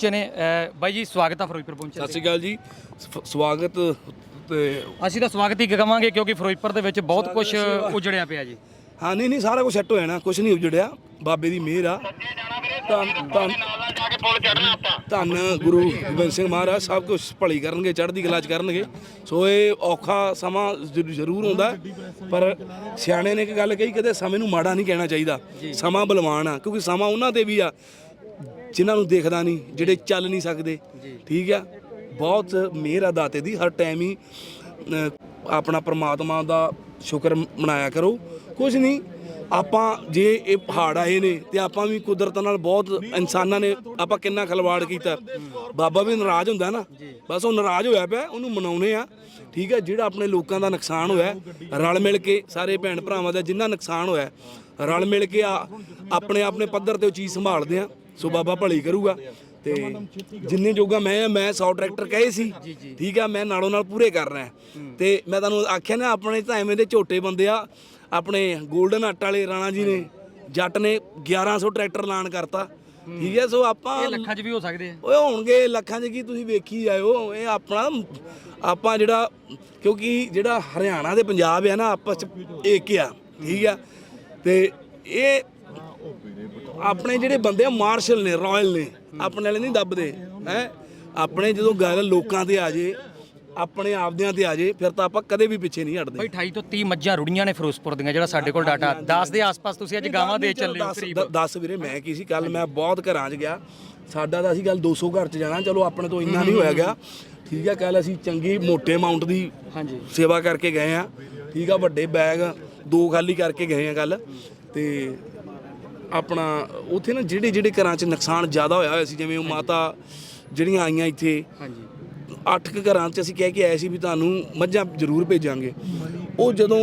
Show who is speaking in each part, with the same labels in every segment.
Speaker 1: ਪਹੁੰਚੇ ਨੇ। ਅ, ਬਾਈ ਜੀ ਸਵਾਗਤ ਆ ਫਿਰੋਜ਼ਪੁਰ ਪਹੁੰਚੇ
Speaker 2: ਸਤਿ ਸ਼੍ਰੀ ਅਕਾਲ ਜੀ। ਸਵਾਗਤ ਤੇ
Speaker 1: ਅਸੀਂ ਤਾਂ ਸਵਾਗਤ ਹੀ ਕਵਾਂਗੇ ਕਿਉਂਕਿ ਫਿਰੋਜ਼ਪੁਰ ਦੇ ਵਿੱਚ ਬਹੁਤ ਕੁਝ ਉਜੜਿਆ ਪਿਆ ਜੀ।
Speaker 2: ਹਾਂ ਨਹੀਂ ਨਹੀਂ ਸਾਰਾ ਕੁਝ ਸੈੱਟ ਹੋ ਜਾਣਾ ਕੁਝ ਨਹੀਂ ਉਜੜਿਆ। ਬਾਬੇ ਦੀ ਮਿਹਰ ਆ। ਧੰਨ ਧੰਨ। ਧੰਨ ਗੁਰੂ ਗੋਬਿੰਦ ਸਿੰਘ ਮਹਾਰਾਜ ਸਭ ਕੁਝ ਭਲੀ ਕਰਨਗੇ ਚੜ੍ਹਦੀ ਕਲਾ ਚ ਕਰਨਗੇ। ਸੋ ਇਹ ਔਖਾ ਸਮਾਂ ਜ਼ਰੂ- ਜ਼ਰੂਰ ਹੁੰਦਾ। ਪਰ ਸਿਆਣੇ ਨੇ ਇੱਕ ਗੱਲ ਕਹੀ ਕਦੇ ਸਮੇਂ ਨੂੰ ਮਾੜਾ ਨਹੀਂ ਕਹਿਣਾ ਚਾਹੀਦਾ। ਸਮਾਂ ਬਲਵਾਨ ਆ ਕਿਉਂਕਿ ਸਮਾਂ ਉਹਨਾਂ ਤੇ ਵੀ ਆ। ਜਿਨ੍ਹਾਂ ਨੂੰ ਦੇਖਦਾ ਨਹੀਂ ਜਿਹੜੇ ਚੱਲ ਨਹੀਂ ਸਕਦੇ। ਠੀਕ ਆ? ਬਹੁਤ ਮਿਹਰ ਆ ਦਾਤੇ ਦੀ ਹਰ ਟਾਈਮ ਹੀ ਆਪਣਾ ਪ੍ਰਮਾਤਮਾ ਦਾ ਸ਼ੁਕਰ ਮਨਾਇਆ ਕਰੋ। ਕੁਝ ਨਹੀਂ ਆਪਾਂ ਜੇ ਇਹ ਪਹਾੜ ਆਏ ਨੇ ਤੇ ਆਪਾਂ ਵੀ ਕੁਦਰਤ ਨਾਲ ਬਹੁਤ ਇਨਸਾਨਾਂ ਨੇ ਆਪਾਂ ਕਿੰਨਾ ਖਲਵਾੜ ਕੀਤਾ। ਬਾਬਾ ਵੀ ਨਾਰਾਜ਼ ਹੁੰਦਾ ਨਾ ਬਸ ਉਹ ਨਾਰਾਜ਼ ਹੋਇਆ ਪਿਆ ਉਹਨੂੰ ਮਨਾਉਣੇ ਆ। ਠੀਕ ਹੈ ਜਿਹੜਾ ਆਪਣੇ ਲੋਕਾਂ ਦਾ ਨੁਕਸਾਨ ਹੋਇਆ ਰਲ ਮਿਲ ਕੇ ਸਾਰੇ ਭੈਣ ਭਰਾਵਾਂ ਦਾ ਜਿੰਨਾ ਨੁਕਸਾਨ ਹੋਇਆ ਰਲ ਮਿਲ ਕੇ ਆ ਆਪਣੇ ਆਪਣੇ ਪੱਧਰ ਤੇ ਉਹ ਚੀਜ਼ ਸੰਭਾਲਦੇ ਆ। ਸੋ ਬਾਬਾ ਭਲੀ ਕਰੂਗਾ। ਤੇ ਜਿੰਨੇ ਜੋਗਾ ਮੈਂ ਆ, ਮੈਂ 100 ਟਰੈਕਟਰ ਕਹੇ ਸੀ। ਠੀਕ ਆ ਮੈਂ ਨਾਲੋਂ ਨਾਲ ਪੂਰੇ ਕਰ ਰਿਹਾ। ਤੇ ਮੈਂ ਤੁਹਾਨੂੰ ਆਖਿਆ ਨਾ ਆਪਣੇ ਤਾਂ ਐਵੇਂ ਦੇ ਝੋਟੇ ਬੰਦੇ ਆ ਆਪਣੇ 골ਡਨ ਹੱਟ ਵਾਲੇ ਰਾਣਾ ਜੀ ਨੇ ਜੱਟ ਨੇ 1100 ਟਰੈਕਟਰ ਐਲਾਨ ਕਰਤਾ। ਠੀਕ ਹੈ ਸੋ ਆਪਾਂ
Speaker 1: ਇਹ ਲੱਖਾਂ 'ਚ ਵੀ ਹੋ ਸਕਦੇ ਆ।
Speaker 2: ਓਏ ਹੋਣਗੇ ਲੱਖਾਂ 'ਚ ਕੀ ਤੁਸੀਂ ਵੇਖੀ ਜਾਇਓ। ਇਹ ਆਪਣਾ ਆਪਾਂ ਜਿਹੜਾ ਕਿਉਂਕਿ ਜਿਹੜਾ ਹਰਿਆਣਾ ਤੇ ਪੰਜਾਬ ਆ ਨਾ ਆਪਸ 'ਚ ਇੱਕ ਆ। ਠੀਕ ਆ। ਤੇ ਇਹ ਆਪਣੇ ਜਿਹੜੇ ਬੰਦੇ ਆ ਮਾਰਸ਼ਲ ਨੇ ਰਾਇਲ ਨੇ ਆਪਣੇ ਵਾਲੇ ਨਹੀਂ ਦੱਬਦੇ ਹੈ? ਆਪਣੇ ਜਦੋਂ ਗੱਲ ਲੋਕਾਂ ਤੇ ਆ ਜੇ ਆਪਣੇ ਆਪਦਿਆਂ ਤੇ ਆ ਜੇ ਫਿਰ ਤਾਂ ਆਪਾਂ ਕਦੇ ਵੀ ਪਿੱਛੇ ਨਹੀਂ ਹਟਦੇ।
Speaker 1: ਬਾਈ 28 ਤੋਂ 30 ਮੱਝਾਂ ਰੁੜੀਆਂ ਨੇ ਫਿਰੋਜ਼ਪੁਰ ਦੀਆਂ ਜਿਹੜਾ ਸਾਡੇ ਕੋਲ ਡਾਟਾ 10 ਦੇ ਆਸ-ਪਾਸ ਤੁਸੀਂ ਅੱਜ ਗਾਵਾਂ ਦੇ ਚੱਲੇ ਹੋ
Speaker 2: ਦੱਸ-
Speaker 1: ਕਰੀਬ
Speaker 2: ਦ- ਦੱਸ ਵੀਰੇ ਮੈਂ ਕੀ ਸੀ ਕੱਲ ਮੈਂ ਬਹੁਤ ਘਰਾਂ 'ਚ ਗਿਆ। ਸਾਡਾ ਤਾਂ ਅਸੀਂ ਗੱਲ 200 ਘਰ 'ਚ ਜਾਣਾ ਚਲੋ ਆਪਣੇ ਤੋਂ ਇੰਨਾ ਨਹੀਂ ਹੋਇਆ ਗਿਆ। ਠੀਕ ਆ ਕੱਲ ਅਸੀਂ ਚੰਗੀ ਮੋਟੇ ਅਮਾਉਂਟ ਦੀ
Speaker 1: ਹਾਂਜੀ।
Speaker 2: ਸੇਵਾ ਕਰਕੇ ਗਏ ਆ। ਠੀਕ ਆ ਵੱਡੇ ਬੈਗ ਦੋ ਖਾਲੀ ਕਰਕੇ ਗਏ ਆ ਕੱਲ ਤੇ ਆਪਣਾ ਉੱਥੇ ਨਾ ਜਿਹੜੇ ਜਿਹੜੇ ਘਰਾਂ 'ਚ ਨੁਕਸਾਨ ਜ਼ਿਆਦਾ ਹੋਇਆ ਹੋਇਆ ਸੀ ਜਿਵੇਂ ਉਹ ਮਾਤਾ ਜਿਹੜੀਆਂ ਆਈਆਂ ਇੱਥੇ
Speaker 1: ਹਾਂਜੀ।
Speaker 2: ਅੱਠ ਕੁ ਘਰਾਂ 'ਚ ਅਸੀਂ ਕਹਿ ਕੇ ਆਏ ਸੀ ਵੀ ਤੁਹਾਨੂੰ ਮੱਝਾਂ ਜ਼ਰੂਰ ਭੇਜਾਂਗੇ। ਉਹ ਜਦੋਂ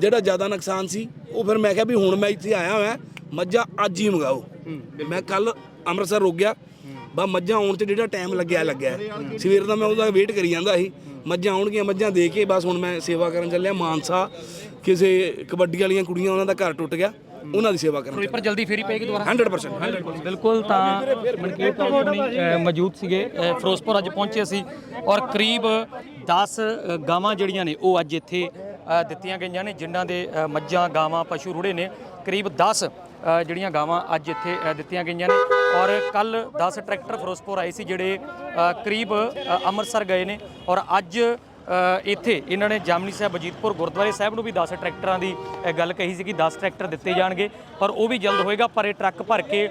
Speaker 2: ਜਿਹੜਾ ਜ਼ਿਆਦਾ ਨੁਕਸਾਨ ਸੀ ਉਹ ਫਿਰ ਮੈਂ ਕਿਹਾ ਵੀ ਹੁਣ ਮੈਂ ਇੱਥੇ ਆਇਆ ਹੋਇਆ ਮੱਝਾਂ ਅੱਜ ਹੀ ਮੰਗਾਓ। ਮੈਂ ਕੱਲ ਅੰਮ੍ਰਿਤਸਰ ਰੁਕ ਗਿਆ ਬਾ ਮੱਝਾਂ ਆਉਣ 'ਚ ਜਿਹੜਾ ਟਾਈਮ ਲੱਗਿਆ ਲੱਗਿਆ। ਸਵੇਰ ਦਾ ਮੈਂ ਉਹਦਾ ਵੇਟ ਕਰੀ ਜਾਂਦਾ ਸੀ। ਮੱਝਾਂ ਆਉਣਗੀਆਂ ਮੱਝਾਂ ਦੇ ਕੇ ਬਸ ਹੁਣ ਮੈਂ ਸੇਵਾ ਕਰਨ ਚੱਲਿਆ ਮਾਨਸਾ ਕਿਸੇ ਕਬੱਡੀ ਵਾਲੀਆਂ ਕੁੜੀਆਂ ਉਹਨਾਂ ਦਾ ਘਰ ਟੁੱਟ ਗਿਆ। ਉਹਨਾਂ ਦੀ ਸੇਵਾ ਕਰਨ
Speaker 1: ਫਿਰੋਜ਼ਪੁਰ ਜਲਦੀ ਫੇਰੀ ਪਏਗੀ ਦੁਬਾਰਾ?
Speaker 2: 100% 100%
Speaker 1: ਬਿਲਕੁਲ ਤਾਂ ਮਨਕੀਰਤ ਅ, ਮੌਜੂਦ ਸੀਗੇ ਫਿਰੋਜ਼ਪੁਰ ਅੱਜ ਪਹੁੰਚੇ ਸੀ ਔਰ ਕਰੀਬ 10 ਅ, ਗਾਵਾਂ ਜਿਹੜੀਆਂ ਨੇ ਉਹ ਅੱਜ ਇੱਥੇ ਦਿੱਤੀਆਂ ਗਈਆਂ ਨੇ ਜਿਨ੍ਹਾਂ ਦੇ ਮੱਝਾਂ ਗਾਵਾਂ ਪਸ਼ੂ ਰੁੜੇ ਨੇ। ਕਰੀਬ 10 ਅ, ਜਿਹੜੀਆਂ ਗਾਵਾਂ ਅੱਜ ਇੱਥੇ ਦਿੱਤੀਆਂ ਗਈਆਂ ਨੇ ਔਰ ਕੱਲ 10 ਟਰੈਕਟਰ ਫਿਰੋਜ਼ਪੁਰ ਆਏ ਸੀ ਜਿਹੜੇ ਕਰੀਬ ਅੰਮ੍ਰਿਤਸਰ ਗਏ ਨੇ ਔਰ ਅੱਜ ਇੱਥੇ ਇਹਨਾਂ ਨੇ ਜਾਮਨੀ ਸਾਹਿਬ, ਅਜੀਤਪੁਰ, ਗੁਰਦੁਆਰੇ ਸਾਹਿਬ ਨੂੰ ਵੀ 10 ਟਰੈਕਟਰਾਂ ਦੀ ਗੱਲ ਕਹੀ ਸੀ ਕਿ 10 ਟਰੈਕਟਰ ਦਿੱਤੇ ਜਾਣਗੇ। ਪਰ ਉਹ ਵੀ ਜਲਦ ਹੋਏਗਾ, ਪਰ ਇਹ ਟਰੱਕ ਭਰ ਕੇ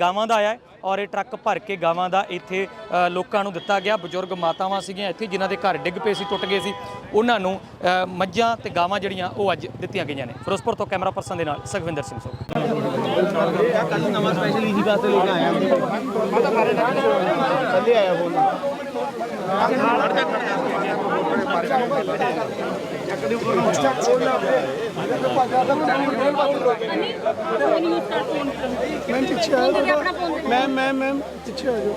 Speaker 1: ਗਾਵਾਂ ਦਾ ਆਇਆ ਔਰ ਇਹ ਟਰੱਕ ਭਰ ਕੇ ਗਾਵਾਂ ਦਾ ਇੱਥੇ ਲੋਕਾਂ ਨੂੰ ਦਿੱਤਾ ਗਿਆ। ਬਜ਼ੁਰਗ ਮਾਤਾਵਾਂ ਸੀਗੀਆਂ ਇੱਥੇ, ਜਿਨ੍ਹਾਂ ਦੇ ਘਰ ਡਿੱਗ ਪਏ ਸੀ, ਟੁੱਟ ਗਏ ਸੀ। ਉਹਨਾਂ ਨੂੰ ਮੱਝਾਂ ਤੇ ਗਾਵਾਂ ਜਿਹੜੀਆਂ, ਉਹ ਅੱਜ ਦਿੱਤੀਆਂ ਗਈਆਂ ਨੇ। ਫਿਰੋਜ਼ਪੁਰ ਤੋਂ ਕੈਮਰਾ ਪਰਸਨ ਦੇ ਨਾਲ ਸੁਖਵਿੰਦਰ ਸਿੰਘ ਸੋਹ
Speaker 3: ਮੈਮ ਪਿੱਛੇ ਆ ਜਾਓ ਮੈਮ ਮੈਮ ਮੈਮ ਪਿੱਛੇ ਆ ਜਾਓ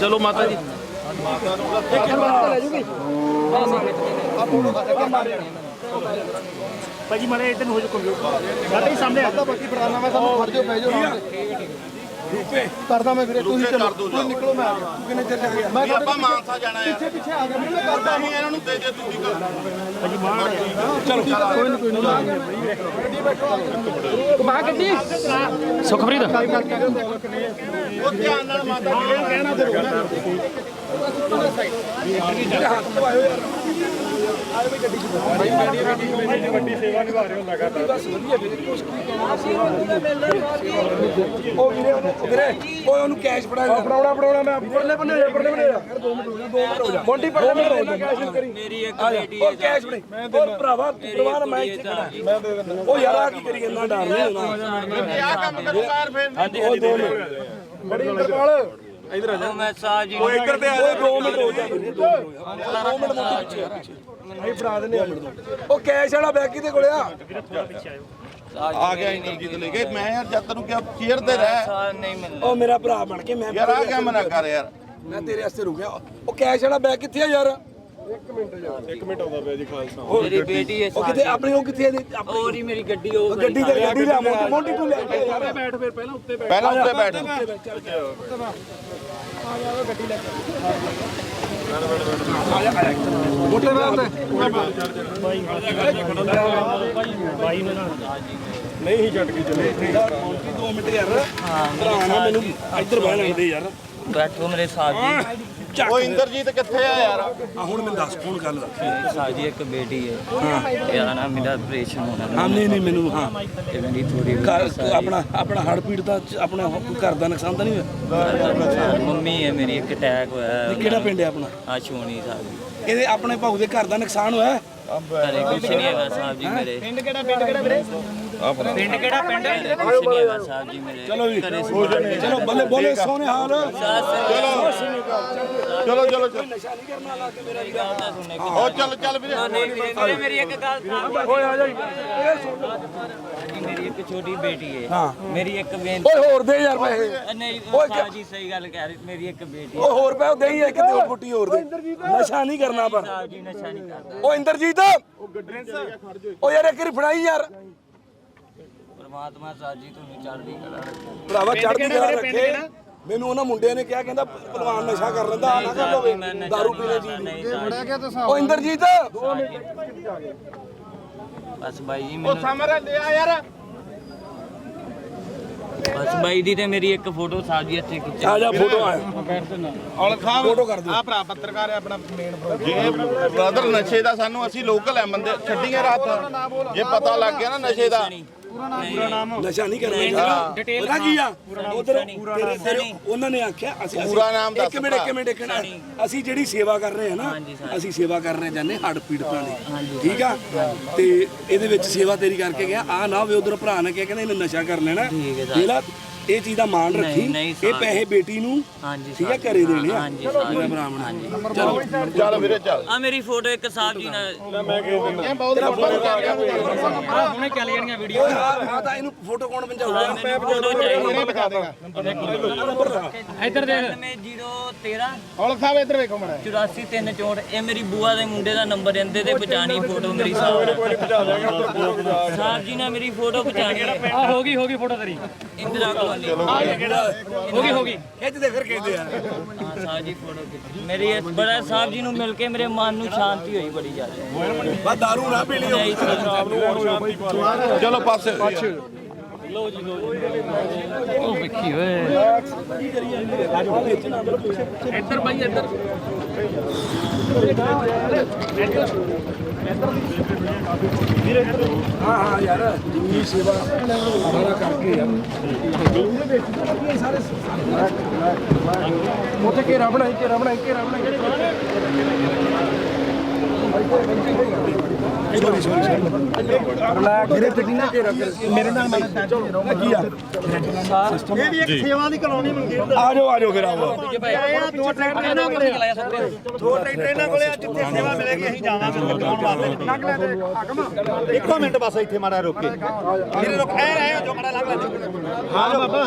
Speaker 4: ਚਲੋ ਮਾਤਾ ਜੀ
Speaker 3: ਭਾਜੀ ਮਾਰੇ ਇੱਧਰ ਨੂੰ ਹੋ ਜਾ ਕੰਪਿਊਟਰ ਗੱਲ ਹੀ ਸਾਹਮਣੇ ਆ ਬਾਕੀ ਫੜਾਣਾ ਮੈਂ ਤੁਹਾਨੂੰ ਫੜ ਦਿਓ ਬਹਿ ਜਾਓ ਕਰਦਾ ਮੈਂ ਵੀਰੇ ਤੁਸੀਂ ਚਲੋ। ਤੁਸੀਂ ਨਿਕਲੋ ਮੈਂ ਆ ਗਿਆ ਤੂੰ ਕਿੰਨੇ ਚਿਰ ਜਾ ਗਿਆ? ਮੈਂ
Speaker 4: ਆਪਾਂ ਮਾਨਸਾ ਜਾਣਾ ਹੈ
Speaker 3: ਪਿੱਛੇ ਪਿੱਛੇ ਆ ਗਿਆ ਮੈਂ ਕਰਦਾ
Speaker 4: ਅਸੀਂ ਇਹਨਾਂ ਨੂੰ ਦੇ ਦੇ ਤੁਸੀਂ ਕਰ
Speaker 3: ਕੋਈ ਨਹੀਂ ਕੋਈ ਨਹੀਂ। ਕਮਾ ਗੱਡੀ
Speaker 1: ਸੁਖਪ੍ਰੀਤ।
Speaker 4: ਉਹ ਧਿਆਨ ਨਾਲ ਮਾਤਾ ਜੀ।
Speaker 3: ਕਹਿਣਾ ਤੇ ਰੋਣਾ
Speaker 2: ਉਹ ਵੀਰੇ ਉਹਨੂੰ ਵੀਰੇ ਓਏ ਉਹਨੂੰ ਕੈਸ਼ ਫੜਾ ਦੇ
Speaker 3: ਪੜਾਉਣਾ ਮੈਂ ਪਰਲੇ ਬੰਨੇ ਜਾ ਪਰਲੇ ਬੰਨੇ ਜਾ 2 ਮਿੰਟ ਹੋ ਜਾ 2 ਮਿੰਟ ਹੋ ਜਾ ਮੋਂਟੀ ਪਰਲੇ ਬੰਨੇ ਹੋ ਜਾ ਕੈਸ਼ ਕਰੀ
Speaker 2: ਮੇਰੀ ਇੱਕ ਬੇਟੀ ਹੈ ਕੈਸ਼ ਫੜੇ ਉਹ ਭਰਾਵਾ ਤੂੰ ਮੈਂ ਇੱਥੇ ਖੜਾ ਮੈਂ ਦੇ ਦਿੰਦਾ ਉਹ ਯਾਰ ਆ ਕੀ ਕਰੀ ਜਾਂਦਾ ਡਰ ਨਹੀਂ ਹੋਣਾ
Speaker 4: ਆਹ ਕੰਮ ਕਰੂੰਗਾ ਯਾਰ ਫਿਰ
Speaker 2: ਹਾਂਜੀ ਹਾਂਜੀ ਦੋ ਮਿੰਟ
Speaker 3: ਬੜੀ ਇੰਦਰਪਾਲ
Speaker 2: ਉਹ ਇੱਧਰ ਤੇ ਆ ਦੋ ਮਿੰਟ ਹੋ ਜਾ। ਵੀਰੇ ਦੋ ਮਿੰਟ ਹੋ ਜਾ। ਦੋ ਮਿੰਟ ਮੁੱਢ ਪਿੱਛੇ ਆ, ਪਿੱਛੇ
Speaker 3: ਅਸੀਂ ਫੜਾ ਦਿੰਦੇ ਆ।
Speaker 2: ਉਹ ਕੈਸ਼ ਵਾਲਾ ਬੈਗ ਕਿਹਦੇ ਕੋਲ ਆ।
Speaker 4: ਆ ਗਿਆ ਇੰਦਰਜੀਤ ਲੈ ਕੇ ਮੈਂ ਯਾਰ ਜਦ ਤੈਨੂੰ ਕਿਹਾ ਚੇਅਰ ਤੇ ਰਹਿ।
Speaker 2: ਉਹ ਮੇਰਾ ਭਰਾ ਬਣ ਕੇ ਮੈਂ
Speaker 4: ਯਾਰ ਆ ਗਿਆ ਮਨਾ ਕਰ ਯਾਰ।
Speaker 2: ਮੈਂ ਤੇਰੇ ਵਾਸਤੇ ਰੁਕਿਆ। ਉਹ ਕੈਸ਼ ਵਾਲਾ ਬੈਗ ਕਿੱਥੇ ਆ ਯਾਰ?
Speaker 5: ਮੇਰੀ ਬੇਟੀ ਹੈ
Speaker 2: ਉਹ ਕਿੱਥੇ? ਆਪਣੀ ਉਹ ਕਿੱਥੇ ਇਹਦੀ ਆਪਣੀ
Speaker 5: ਹੋਰ ਹੀ ਮੇਰੀ ਗੱਡੀ ਉਹ
Speaker 2: ਗੱਡੀ ਤੇ ਗੱਡੀ ਲਿਆ ਮੋਟੀ ਮੋਟੀ ਤੂੰ ਲੈ ਕੇ ਯਾਰ ਬੈਠ ਫਿਰ ਪਹਿਲਾਂ ਉੱਤੇ ਬੈਠ।
Speaker 4: ਪਹਿਲਾਂ ਉੱਤੇ ਬੈਠ।
Speaker 2: ਮੋਟੇ ਬੈਠ ਨਹੀਂ ਹੀ ਛੱਡ ਕੇ ਚਲੇ। 2 ਮਿੰਟ ਯਾਰ ਭਰਾ ਨਾ ਮੈਨੂੰ ਇੱਧਰ ਬਹਿ ਲੈਣ ਦੇ ਯਾਰ।
Speaker 5: ਬੈਠੋ ਮੇਰੇ ਸਾਥ ਜੀ।
Speaker 2: ਚੱਕ
Speaker 4: ਉਹ ਇੰਦਰਜੀਤ ਕਿੱਥੇ ਆ ਯਾਰ?
Speaker 2: ਆ ਹੁਣ ਮੈਨੂੰ ਦੱਸ ਕੌਣ ਗੱਲ ਰੱਖੀ
Speaker 5: ਮੇਰੇ ਸਾਥ ਜੀ ਇੱਕ ਬੇਟੀ ਹੈ। ਇਹਦਾ ਨਾਮ ਮੇਰਾ ਆਪਰੇਸ਼ਨ ਹੋਣਾ।
Speaker 2: ਹਾਂ ਨਹੀਂ ਨਹੀਂ ਮੈਨੂੰ ਹਾਂ।
Speaker 5: ਤੇ ਮੇਰੀ ਥੋੜੀ
Speaker 2: ਘਰ ਆਪਣਾ ਆਪਣਾ ਹੜ ਪੀੜ ਦਾ ਆਪਣਾ ਘਰ ਦਾ ਨੁਕਸਾਨ ਤਾਂ ਨਹੀਂ ਹੋਇਆ?
Speaker 5: ਮੰਮੀ ਹੈ ਮੇਰੀ ਇੱਕ ਅਟੈਕ ਹੋਇਆ। ਹੈ
Speaker 2: ਕਿਹੜਾ ਪਿੰਡ ਹੈ ਆਪਣਾ?
Speaker 5: ਆ ਛੋਣੀ ਸਾਹਿਬ।
Speaker 2: ਇਹਦੇ ਆਪਣੇ ਭਾਊ ਦੇ ਘਰ ਦਾ ਨੁਕਸਾਨ ਹੋਇਆ? ਹੈ?
Speaker 5: ਘਰੇ ਕੁਛ ਨਹੀਂ ਹੈਗਾ ਸਾਹਿਬ ਜੀ ਮੇਰੇ।
Speaker 1: ਪਿੰਡ ਕਿਹੜਾ ਪਿੰਡ ਕਿਹੜਾ ਵੀਰੇ? ਪਿੰਡ ਕਿਹੜਾ ਪਿੰਡ?
Speaker 5: ਘਰੇ ਕੁਛ ਨਹੀਂ ਹੈਗਾ ਸਾਹਿਬ ਜੀ ਮੇਰੇ।
Speaker 2: ਚਲੋ ਵੀ
Speaker 5: ਘਰੇ
Speaker 2: ਚਲੋ ਬੱਲੇ ਬੋਲੇ ਸੋਹਣੇ ਹਾਲ।
Speaker 4: ਚਲੋ। ਚਲੋ ਚਲੋ
Speaker 2: ਨਸ਼ਾ ਨਹੀਂ ਕਰਨ ਵਾਲਾ ਕਿ ਮੇਰਾ
Speaker 5: ਮੇਰੀ ਗੱਲ ਤਾਂ ਸੁਣਨੇ
Speaker 4: ਉਹ ਚੱਲ ਚੱਲ ਵੀਰੇ।
Speaker 5: ਨਹੀਂ ਵੀਰੇ ਵੀਰੇ ਮੇਰੀ ਇੱਕ ਗੱਲ ਸਾਹਿਬ
Speaker 2: ਓਏ ਆ ਜਾ
Speaker 5: ਜੀ। ਮੇਰੀ ਇੱਕ ਛੋਟੀ ਬੇਟੀ ਹੈ
Speaker 2: ਹਾਂ।
Speaker 5: ਮੇਰੀ ਇੱਕ ਬੇਨਤੀ
Speaker 2: ਓਏ ਹੋਰ ਦੇ ਯਾਰ ਪੈਸੇ।
Speaker 5: ਨਹੀਂ
Speaker 2: ਓਏ
Speaker 5: ਸਾਹਿਬ ਜੀ ਸਹੀ ਗੱਲ ਕਹਿ ਰਹੇ। ਮੇਰੀ ਇੱਕ ਬੇਟੀ ਹੈ
Speaker 2: ਓਏ ਹੋਰ ਪੈ ਦੇ ਹੀ ਇੱਕ ਦਿਓ ਫੁੱਟੀ ਹੋਰ ਦੇ। ਨਸ਼ਾ ਨਹੀਂ ਕਰਨਾ ਪਰ
Speaker 5: ਸਾਹਿਬ ਜੀ ਨਸ਼ਾ ਨਹੀਂ ਕਰਦਾ।
Speaker 2: ਓ ਇੰਦਰਜੀਤ ਓ ਯਾਰ ਇੱਕ ਰੀ ਫੜਾਈ ਯਾਰ।
Speaker 5: ਪਰਮਾਤਮਾ ਸਾਹਿਬ ਜੀ ਤੁਹਾਨੂੰ ਚੜ੍ਹਦੀ ਕਲਾ ਰੱਖੇ।
Speaker 2: ਭਰਾਵਾ ਚੜ੍ਹਦੀ ਕਲਾ ਰੱਖੇ। ਮੈਨੂੰ ਉਹਨਾਂ ਮੁੰਡਿਆਂ ਨੇ ਕਿਹਾ ਕਹਿੰਦਾ ਪਹਿਲਵਾਨ ਨਸ਼ਾ ਕਰ ਲੈਂਦਾ ਆ ਨਾ ਕਰ ਲਵੇ।
Speaker 5: ਨਹੀਂ
Speaker 2: ਪੀਣੇ
Speaker 5: ਕਰਦਾ,
Speaker 2: ਜੀ। ਓ ਇੰਦਰਜੀਤ।
Speaker 5: ਬਸ ਬਾਈ ਜੀ
Speaker 4: ਉਹ
Speaker 5: ਮੈਨੂੰ
Speaker 4: ਸਮਰ ਲਿਆ ਯਾਰ।
Speaker 5: ਬਸ ਬਾਈ ਦੀ ਤੇ ਮੇਰੀ ਇੱਕ ਫੋਟੋ ਸਾਹਿਬ ਜੀ ਇੱਥੇ ਖਿੱਚ
Speaker 2: ਆ ਜਾ ਫੋਟੋ ਆ।
Speaker 4: ਔਲਖ ਸਾਹਿਬ
Speaker 2: ਫੋਟੋ ਕਰ ਦਿਓ
Speaker 3: ਆ ਭਰਾ ਪੱਤਰਕਾਰ ਹੈ ਆਪਣਾ ਮੇਨ
Speaker 4: ਜੇ ਬ੍ਰਦਰ ਨਸ਼ੇ ਦਾ ਸਾਨੂੰ ਅਸੀਂ ਲੋਕਲ ਐ ਬੰਦੇ ਛੱਡੀਏ ਰਾਤ। ਜੇ ਪਤਾ ਲੱਗ ਗਿਆ ਨਾ ਨਸ਼ੇ ਦਾ।
Speaker 2: ਨਸ਼ਾ ਨਹੀਂ ਕਰਨਾ ਪਤਾ ਕੀ ਆ? ਉਧਰ ਤੇਰੇ ਤੇਰੇ ਉਹਨਾਂ ਨੇ ਆਖਿਆ ਅਸੀਂ
Speaker 4: ਪੂਰਾ ਨਾਮ ਦੱਸ
Speaker 2: ਇੱਕ ਮਿੰਟ ਇੱਕ ਮਿੰਟ ਇੱਕ ਮਿੰਟ। ਅਸੀਂ ਜਿਹੜੀ ਸੇਵਾ ਕਰ ਰਹੇ ਹਾਂ ਨਾ। ਅਸੀਂ ਸੇਵਾ ਕਰ ਰਹੇ ਜਾਂਦੇ ਹੱਡ ਪੀੜਤਾਂ ਦੀ। ਠੀਕ ਆ? ਤੇ ਇਹਦੇ ਵਿੱਚ ਸੇਵਾ ਤੇਰੀ ਕਰਕੇ ਗਿਆ। ਆ ਨਾ ਹੋਵੇ ਉਧਰ ਭਰਾ ਨੇ ਕਿਹਾ ਕਹਿੰਦਾ ਇਹਨੇ ਨਸ਼ਾ ਕਰ ਲੈਣਾ।
Speaker 5: ਠੀਕ ਹੈ ਸਰ।
Speaker 2: ਜਿਹੜਾ ਇਹ ਚੀਜ਼ ਦਾ ਮਾਣ ਰੱਖੀ
Speaker 5: ਨਹੀਂ
Speaker 2: ਇਹ। ਪੈਸੇ ਬੇਟੀ ਨੂੰ
Speaker 5: ਹਾਂਜੀ
Speaker 2: ਠੀਕ
Speaker 5: ਸਾਹਿਬ
Speaker 2: ਘਰੇ ਦੇਣੇ ਆ।
Speaker 5: ਹਾਂਜੀ।
Speaker 2: ਬ੍ਰਾਹਮਣ ਚਲੋ।
Speaker 4: ਚੱਲ ਵੀਰੇ ਚੱਲ
Speaker 5: ਆ ਮੇਰੀ ਫੋਟੋ ਇੱਕ ਸਾਹਿਬ ਜੀ ਨਾਲ।
Speaker 1: ਹੁਣੇ ਚੱਲ ਜਾਣੀਆਂ ਵੀਡੀਓ।
Speaker 2: ਓਏ ਆ ਆ ਤਾਂ ਇਹਨੂੰ ਫੋਟੋ ਕੌਣ ਪਹੁੰਚਾਊਗਾ
Speaker 5: ਮੈਨੂੰ ਫੋਟੋ ਚਾਹੀਦੀ
Speaker 1: ਇੱਧਰ ਦੇਖ।
Speaker 5: 013
Speaker 3: ਔਲਖ ਸਾਹਿਬ ਇੱਧਰ ਵੇਖੋ ਮੜਾ
Speaker 5: 84364 ਇਹ ਮੇਰੀ ਬੂਆ ਦੇ ਮੁੰਡੇ ਦਾ ਨੰਬਰ ਇਹਦੇ ਤੇ ਪਹੁੰਚਾਣੀ ਫੋਟੋ ਮੇਰੀ ਸਾਹਿਬ ਸਾਹਿਬ ਜੀ ਨੇ ਮੇਰੀ ਫੋਟੋ ਪਹੁੰਚਾਣੀ ਹੈ।
Speaker 1: ਆ ਹੋ ਗਈ ਹੋ ਗਈ ਫੋਟੋ ਤੇਰੀ।
Speaker 5: ਇੰਦਰਾ ਕਲੋਨੀ
Speaker 1: ਹੋ ਗਈ ਹੋ ਗਈ।
Speaker 2: ਖਿੱਚਦੇ ਫਿਰ ਕਹਿੰਦੇ ਆ।
Speaker 5: ਹਾਂ ਸਾਹਿਬ ਜੀ ਫੋਟੋ ਖਿੱਚੀ ਮੇਰੀ ਇਸ ਬੜਾ ਸਾਹਿਬ ਜੀ ਨੂੰ ਮਿਲ ਕੇ ਮੇਰੇ ਮਨ ਨੂੰ ਸ਼ਾਂਤੀ ਹੋਈ ਬੜੀ ਜ਼ਿਆਦਾ।
Speaker 2: ਬਸ ਦਾਰੂ ਨਾ ਪੀ ਲਿਓ।
Speaker 5: ਨਹੀਂ ਸਾਹਿਬ
Speaker 4: ਚਲੋ ਪਾਸੇ
Speaker 1: ਉਹ ਵੇਖੀ ਓਏ। ਇੱਧਰ ਬਾਈ ਇੱਧਰ।
Speaker 2: ਹਾਂ ਹਾਂ, ਯਾਰ। ਜਿੰਨੀ ਸੇਵਾ ਸਾਰਾ ਕਰਕੇ ਯਾਰ
Speaker 3: ਉੱਥੇ ਘੇਰਾ ਬਣਾਈ ਘੇਰਾ ਬਣਾਈ ਘੇਰਾ ਬਣਾਈ
Speaker 2: ਸੋਰੀ ਸੋਰੀ ਸੋਰੀ
Speaker 3: ਮੇਰੇ ਤੇ ਘੇਰਾ ਮੇਰੇ ਨਾਲ ਮੈਂ
Speaker 2: ਕੀ ਆ
Speaker 3: ਇਹ ਵੀ ਇੱਕ ਸੇਵਾ ਦੀ ਕਲੋਨੀ ਮੰਗੀਰ
Speaker 2: ਆ ਜਾਓ ਆ ਜਾਓ। ਫਿਰ ਆਓ
Speaker 3: ਦੋ ਟਰੈਕਟਰ ਇਹਨਾਂ ਕੋਲੇ ਦੋ ਟਰੈਕਟਰ ਇਹਨਾਂ ਕੋਲੇ ਜਿੱਥੇ ਸੇਵਾ ਮਿਲੇਗੀ ਅਸੀਂ ਜਾਵਾਂਗੇ ਲਗਾਉਣ ਵਾਸਤੇ ਇੱਕੋ ਮਿੰਟ ਬਸ ਇੱਥੇ ਮਾੜਾ ਰੁਕ ਮੇਰੇ ਰੁਕ ਐ ਰਹੇ ਜੋ। ਮਾੜਾ ਲੰਘ ਲੈ ਹਾਂ ਬਾਬਾ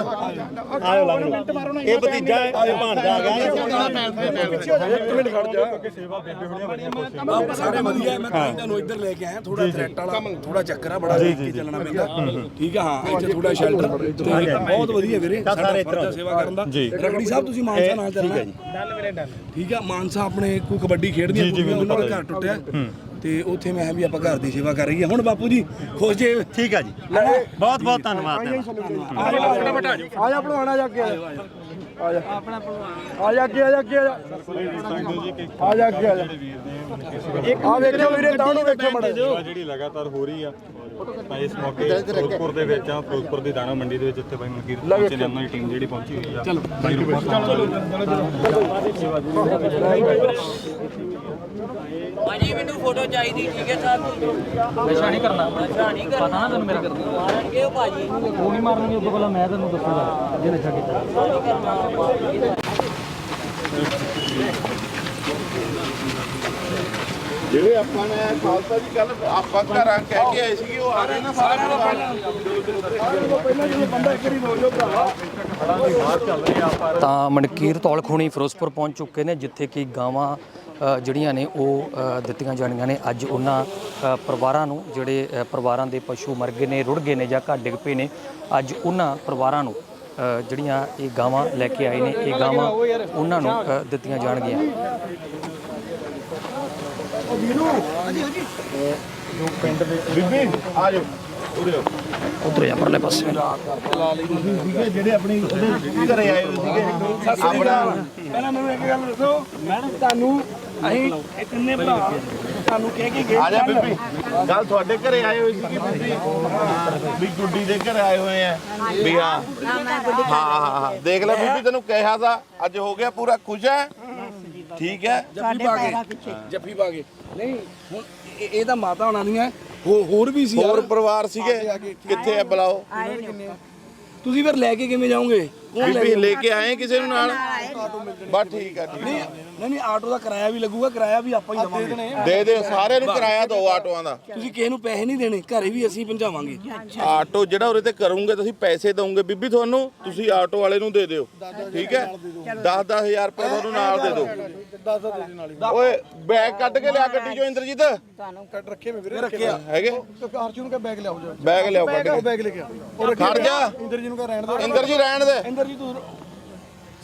Speaker 3: ਆਇਓ ਲਓ ਇਹ ਭਤੀਜਾ ਇਹ ਭਾਣਜਾ ਆ ਗਿਆ
Speaker 2: ਇੱਕ ਮਿੰਟ ਖੜ ਜਾ। ਆਪ ਸਾਰੇ ਵਧੀਆ ਮੈਂ ਤਾਂ ਹੀ ਤੁਹਾਨੂੰ ਇੱਧਰ ਲੈ ਕੇ ਆਇਆ ਥੋੜਾ ਥ੍ਰੈਟ ਵਾਲਾ ਥੋੜਾ ਚੱਕਰ ਆ ਬੜਾ ਦੇਖ ਕੇ ਚੱਲਣਾ ਪੈਂਦਾ। ਠੀਕ ਆ ਹਾਂ ਇੱਥੇ ਥੋੜਾ ਸ਼ੈਲਟਰ ਬਹੁਤ ਵਧੀਆ ਵੀਰੇ। ਸਾਡਾ ਫਰਜ਼ ਆ ਸੇਵਾ ਕਰਨ ਦਾ। ਰਗੜੀ ਸਾਹਿਬ ਤੁਸੀਂ ਮਾਨਸਾ ਨਾਲ ਚੱਲਣਾ।
Speaker 3: ਡਨ ਵੀਰੇ ਡਨ।
Speaker 2: ਠੀਕ ਆ ਮਾਨਸਾ ਆਪਣੇ ਕੋਈ ਕਬੱਡੀ ਖੇਡਦੀਆਂ ਕੁੜੀਆਂ ਉਹਨਾਂ ਦਾ ਘਰ ਟੁੱਟਿਆ। ਤੇ ਉੱਥੇ ਮੈਂ ਵੀ ਆਪਾਂ ਘਰ ਦੀ ਸੇਵਾ ਕਰ ਰਹੀ ਹਾਂ ਹੁਣ ਬਾਪੂ ਜੀ ਖੁਸ਼ ਜੇ?
Speaker 6: ਠੀਕ ਆ ਜੀ। ਬਹੁਤ ਬਹੁਤ ਧੰਨਵਾਦ ਹੈ
Speaker 2: ਆ ਜਾ। ਫਟਾਫਟ ਆ
Speaker 3: ਜਾ ਭਲਵਾਨ ਆ ਜਾ ਅੱਗੇ ਆ ਜਾ। ਆ ਜਾ। ਆਪਣਾ ਆ ਜਾ ਅੱਗੇ ਆ ਜਾ ਅੱਗੇ ਆ ਜਾ। ਆ ਜਾ ਅੱਗੇ ਆ ਜਾ। ਆ ਵੇਖੋ ਵੀਰੇ ਤਾਂ ਨੂੰ ਵੇਖੋ ਮੜਾ
Speaker 6: ਜਿਹੜੀ ਲਗਾਤਾਰ ਹੋ ਰਹੀ ਆ ਤਾਂ ਇਸ ਮੌਕੇ ਫਿਰੋਜ਼ਪੁਰ ਦੇ ਵਿੱਚ ਆ ਫਿਰੋਜ਼ਪੁਰ ਦੀ ਦਾਣਾ ਮੰਡੀ ਦੇ ਵਿੱਚ ਇੱਥੇ ਬਾਈ ਮਨਕੀਰ ਪਹੁੰਚੇ ਨੇ ਉਹਨਾਂ ਦੀ ਟੀਮ ਜਿਹੜੀ ਪਹੁੰਚੀ ਹੋਈ ਆ। ਚਲੋ ਨੂੰ
Speaker 5: ਭਾਜੀ ਮੈਨੂੰ ਫੋਟੋ ਚਾਹੀਦੀ ਠੀਕ ਹੈ ਸਾਹਿਬ
Speaker 1: ਨਸ਼ਾ ਨਹੀਂ ਕਰਨਾ।
Speaker 5: ਨਸ਼ਾ ਨਹੀਂ ਕਰਨਾ।
Speaker 1: ਪਤਾ ਨਾ ਤੈਨੂੰ ਮੇਰਾ ਕਰਦੀ
Speaker 5: ਮਾਰਨਗੇ ਉਹ ਭਾਜੀ।
Speaker 1: ਉਹ ਨਹੀਂ ਮਾਰਨਗੇ ਉਦੋਂ ਪਹਿਲਾਂ ਮੈਂ ਤੈਨੂੰ ਦੱਸੂਗਾ ਜੇ ਨਸ਼ਾ ਕੀਤਾ।
Speaker 5: ਨਹੀਂ ਕਰਨਾ
Speaker 4: ਜਿਹੜੇ ਆਪਾਂ ਨੇ ਖਾਲਸਾ ਜੀ ਕੱਲ ਆਪਾਂ ਘਰਾਂ ਕਹਿ ਕੇ ਆਏ ਸੀ ਉਹ ਆ ਰਹੇ ਨਾ ਸਾਰਿਆਂ ਨੂੰ
Speaker 1: ਤਾਂ ਮਨਕੀਰ ਤੌਲ ਖੂਣੀ ਫਿਰੋਜ਼ਪੁਰ ਪਹੁੰਚ ਚੁੱਕੇ ਨੇ ਜਿੱਥੇ ਕਿ ਗਾਵਾਂ ਜਿਹੜੀਆਂ ਨੇ ਉਹ ਦਿੱਤੀਆਂ ਜਾਣੀਆਂ ਨੇ। ਅੱਜ ਉਹਨਾਂ ਪਰਿਵਾਰਾਂ ਨੂੰ ਜਿਹੜੇ ਪਰਿਵਾਰਾਂ ਦੇ ਪਸ਼ੂ ਮਰ ਗਏ ਨੇ ਰੁੜ ਗਏ ਨੇ ਜਾਂ ਘਰ ਡਿੱਗ ਪਏ ਨੇ ਅੱਜ ਉਹਨਾਂ ਪਰਿਵਾਰਾਂ ਨੂੰ ਜਿਹੜੀਆਂ ਇਹ ਗਾਵਾਂ ਲੈ ਕੇ ਆਏ ਨੇ ਇਹ ਗਾਵਾਂ ਉਹਨਾਂ ਨੂੰ ਦਿੱਤੀਆਂ ਜਾਣਗੀਆਂ।
Speaker 4: ਬੀਬੀ ਆ ਜਾਓ।
Speaker 1: ਉਧਰ ਜਾ ਪਰਲੇ ਪਾਸੇ।
Speaker 4: ਜਿਹੜੇ ਆਪਣੀ ਉਹਦੇ ਘਰੇ ਆਏ ਹੋਏ ਸੀਗੇ ਆਪਣਾ
Speaker 2: ਪਹਿਲਾਂ ਮੈਨੂੰ ਇੱਕ ਗੱਲ ਦੱਸੋ ਮੈਡਮ ਤੁਹਾਨੂੰ ਅਸੀਂ ਇਹ ਤਿੰਨੇ ਭਰਾ ਤੁਹਾਨੂੰ ਕਹਿ ਕੇ ਗਏ
Speaker 4: ਆ ਜਾ ਬੀਬੀ ਗੱਲ ਤੁਹਾਡੇ ਘਰੇ ਆਏ ਹੋਏ ਸੀਗੇ ਬੀਬੀ? ਵੀ ਗੁੱਡੀ ਦੇ ਘਰੇ ਆਏ ਹੋਏ ਆ? ਵੀ ਹਾਂ। ਹਾਂ ਹਾਂ ਹਾਂ ਦੇਖ ਲੈ ਬੀਬੀ ਤੈਨੂੰ ਕਿਹਾ ਤਾਂ ਅੱਜ ਹੋ ਗਿਆ ਪੂਰਾ ਖੁਸ਼ ਹੈ? ਠੀਕ ਹੈ?
Speaker 2: ਜੱਫੀ ਪਾ ਕੇ। ਜੱਫੀ ਪਾ ਕੇ। ਨਹੀਂ ਹੁਣ ਇਹ ਇਹ ਤਾਂ ਮਾਤਾ ਹੋਣਾ ਨਹੀਂ ਹੈ। ਹੋਰ ਹੋਰ ਵੀ ਸੀ
Speaker 4: ਹੋਰ
Speaker 2: ਯਾਰ।
Speaker 4: ਪਰਿਵਾਰ ਸੀਗੇ? ਕਿੱਥੇ ਆ ਬੁਲਾਓ?
Speaker 2: ਤੁਸੀਂ ਫਿਰ ਲੈ ਕੇ ਕਿਵੇਂ ਜਾਓਗੇ? ਕੌਣ ਲੈ
Speaker 4: ਬੀਬੀ ਲੈ ਕੇ ਆਏ ਕਿਸੇ ਨੂੰ ਨਾਲ ਬਸ ਠੀਕ ਆ ਠੀਕ ਆ।
Speaker 2: ਨਹੀਂ ਨਹੀਂ ਆਟੋ ਦਾ ਕਿਰਾਇਆ ਵੀ ਲੱਗੂਗਾ ਕਿਰਾਇਆ ਵੀ ਆਪਾਂ ਹੀ ਦੇਵਾਂਗੇ।
Speaker 4: ਦੇ ਦੇ ਸਾਰਿਆਂ ਨੂੰ ਕਿਰਾਇਆ ਦੋ ਆਟੋਆਂ ਦਾ।
Speaker 2: ਤੁਸੀਂ ਕਿਸੇ ਨੂੰ ਪੈਸੇ ਨਹੀਂ ਦੇਣੇ ਘਰੇ ਵੀ ਅਸੀਂ ਪਹੁੰਚਾਵਾਂਗੇ।
Speaker 4: ਆਟੋ ਜਿਹੜਾ ਉਰੇ ਤੇ ਕਰੂੰਗੇ ਤੁਸੀਂ ਪੈਸੇ ਦਵੋਗੇ ਬੀਬੀ ਤੁਹਾਨੂੰ ਤੁਸੀਂ ਆਟੋ ਵਾਲੇ ਨੂੰ ਦੇ ਦਿਓ। ਠੀਕ ਹੈ? 10-10000 ਰੁਪਏ ਤੁਹਾਨੂੰ ਨਾਲ ਦੇ ਦਿਓ। ਓਏ ਬੈਗ ਕੱਢ ਕੇ ਲਿਆ ਗੱਡੀ ਚੋਂ ਇੰਦਰਜੀਤ।
Speaker 3: ਕੱਟ ਰੱਖੇ ਮੈਂ ਵੀਰੇ
Speaker 2: ਰੱਖਿਆ।
Speaker 4: ਹੈਗੇ?
Speaker 3: ਅਰਜੁਨ ਕਾ ਬੈਗ ਲਿਆਓ ਜਾ
Speaker 4: ਬੈਗ ਲਿਆਓ ਕੱਢ ਕੇ।
Speaker 3: ਬੈਗ ਲੈ ਕੇ
Speaker 4: ਖੜ ਜਾ।
Speaker 3: ਇੰਦਰ ਜੀ ਨੂੰ ਕਹ ਰਹਿਣ ਦੋ।
Speaker 4: ਇੰਦਰ ਜੀ ਰਹਿਣ ਦੇ।
Speaker 2: ਤੂੰ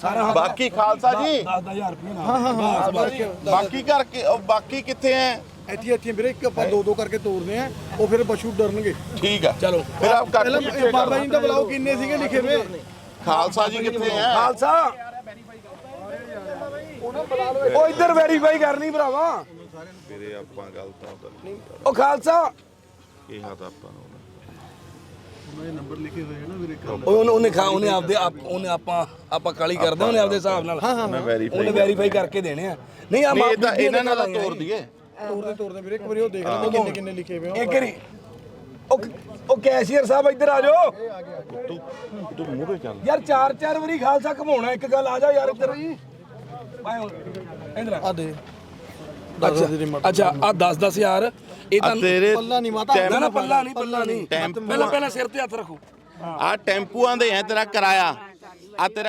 Speaker 2: ਸਾਰਾ
Speaker 4: ਬਾਕੀ ਖਾਲਸਾ ਜੀ।
Speaker 2: 10000 ਰੁਪਏ ਨਾਲ। ਹਾਂ ਹਾਂ
Speaker 4: ਬਾਕੀ ਘਰ ਕੇ ਉਹ ਬਾਕੀ ਕਿੱਥੇ ਐ?
Speaker 3: ਇੱਥੇ ਇੱਥੇ ਵੀਰੇ ਇੱਕ ਆਪਾਂ ਦੋ ਦੋ ਕਰਕੇ ਤੋੜਦੇ ਆ ਉਹ ਫਿਰ ਪਸ਼ੂ ਡਰਨਗੇ।
Speaker 4: ਠੀਕ ਆ।
Speaker 2: ਚਲੋ।
Speaker 4: ਫਿਰ ਆਪ ਕੱਟ
Speaker 3: ਬਾਬਾ ਜੀ ਦਾ ਬੁਲਾਓ ਕਿੰਨੇ ਸੀਗੇ ਲਿਖੇ ਵੇ?
Speaker 4: ਖਾਲਸਾ ਜੀ ਕਿੱਥੇ ਐ?
Speaker 2: ਖਾਲਸਾ। ਉਹ ਇੱਧਰ ਵੈਰੀਫਾਈ ਕਰਨੀ ਭਰਾਵਾ।
Speaker 4: ਵੀਰੇ ਆਪਾਂ ਗੱਲ ਤਾਂ ਉਧਰ
Speaker 2: ਉਹ ਖਾਲਸਾ।
Speaker 4: ਕਿਹਾ ਤਾਂ ਆਪਾਂ ਨੂੰ।
Speaker 2: ਉਹ ਉਹਨੇ ਉਹਨੇ ਖਾ ਉਹਨੇ ਆਪਦੇ ਆਪ ਉਹਨੇ ਆਪਾਂ ਆਪਾਂ ਕਾਲੀ ਕਰਦੇ ਉਹਨੇ ਆਪਦੇ ਹਿਸਾਬ ਨਾਲ। ਹਾਂ ਹਾਂ
Speaker 4: ਵੈਰੀਫਾਈ
Speaker 2: ਉਹਨੇ ਵੈਰੀਫਾਈ ਕਰਕੇ ਦੇਣੇ ਆ। ਨਹੀਂ ਆ
Speaker 4: ਨਹੀਂ ਇਹ ਤਾਂ ਇਹਨਾਂ ਨਾਲ ਤਾਂ ਤੋੜ ਦਈਏ।
Speaker 3: ਤੋੜਦੇ ਤੋੜਦੇ ਵੀਰੇ ਇੱਕ ਵਾਰੀ ਉਹ ਦੇਖ ਲੈਂਦੇ ਕਿੰਨੇ ਕਿੰਨੇ ਲਿਖੇ ਵੇ
Speaker 2: ਇੱਕ ਵਾਰੀ। ਉਹ ਉਹ ਕੈਸ਼ੀਅਰ ਸਾਹਿਬ ਇੱਧਰ ਆ ਜਾਓ।
Speaker 4: ਤੂੰ ਤੂੰ ਮੂਹਰੇ ਚੱਲ।
Speaker 2: ਯਾਰ ਚਾਰ ਚਾਰ ਵਾਰੀ ਖਾਲਸਾ ਘਮਾਉਣਾ ਇੱਕ ਗੱਲ ਆ ਜਾ ਯਾਰ ਇੱਧਰ। ਬਾਏ ਹੁਣ ਇੱਧਰ ਆ।
Speaker 3: ਆ ਦੇ।
Speaker 2: ਅੱਛਾ ਅੱਛਾ ਆ 10 10000 ਇਹ ਤਾਂ
Speaker 4: ਤੇਰੇ
Speaker 3: ਪੱਲਾ ਨਹੀਂ ਮਾਤਾ
Speaker 2: ਨਾ ਨਾ ਪੱਲਾ ਨਹੀਂ ਪੱਲਾ ਨਹੀਂ। ਪਹਿਲਾਂ ਪਹਿਲਾਂ ਸਿਰ ਤੇ ਹੱਥ ਰੱਖੋ।
Speaker 4: ਆ ਟੈਂਪੂਆਂ ਦੇ ਐ ਤੇਰਾ ਕਿਰਾਇਆ। ਆ ਤੇਰਾ